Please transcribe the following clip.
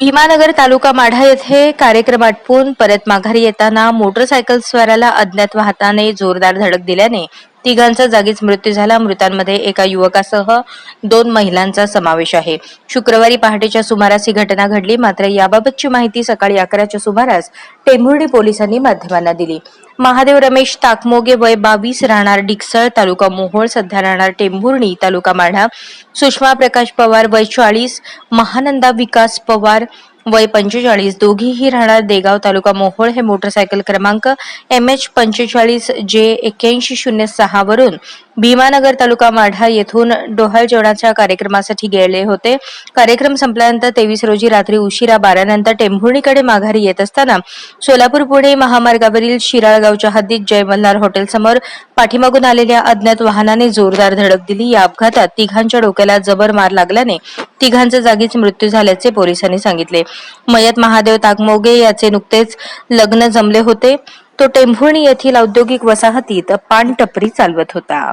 भीमानगर तालुका माढा येथे कार्यक्रम आटपून परत माघारी येताना मोटरसायकल स्वाराला अज्ञात वाहताने जोरदार धडक दिल्याने तिघांचा जागीच मृत्यू झाला. मृतांमध्ये एका युवकासह दोन महिलांचा समावेश आहे. शुक्रवारी पहाटेच्या सुमारास ही घटना घडली. मात्र याबाबतची माहिती सकाळी अकराच्या सुमारास टेंभुर्णी पोलिसांनी माध्यमांना दिली. महादेव रमेश ताकमोगे वय बावीस राहणार डिकसळ तालुका मोहोळ सध्या राहणार टेंभुर्णी तालुका माढा. सुषमा प्रकाश पवार वय चाळीस महानंदा विकास पवार वय पंचेचाळीस. दोघीही राहणार देगाव तालुका मोहोळ हे मोटरसायकल क्रमांक एम एच पंचेचाळीस जे एक्क्याऐंशी शून्य सहा वरून. भीमानगर तालुका माढा येथून डोहाळ जेवणाच्या कार्यक्रमासाठी गेले होते. कार्यक्रम संपल्यानंतर तेवीस रोजी रात्री उशिरा बारानंतर टेंभुर्णीकडे माघारी येत असताना सोलापूर पुणे महामार्गावरील शिराळगावच्या हद्दीत जय मल्हार हॉटेलसमोर पाठीमागून आलेल्या अज्ञात वाहनाने जोरदार धडक दिली. या अपघातात तिघांच्या डोक्याला जबर मार लागल्याने तिघांचा जागीच मृत्यू झाल्याचे पोलिसांनी सांगितले. मयत महादेव तागमोगे याचे नुकतेच लग्न जमले होते. तो टेंभुर्णी येथील औद्योगिक वसाहतीत पानटपरी चालवत होता.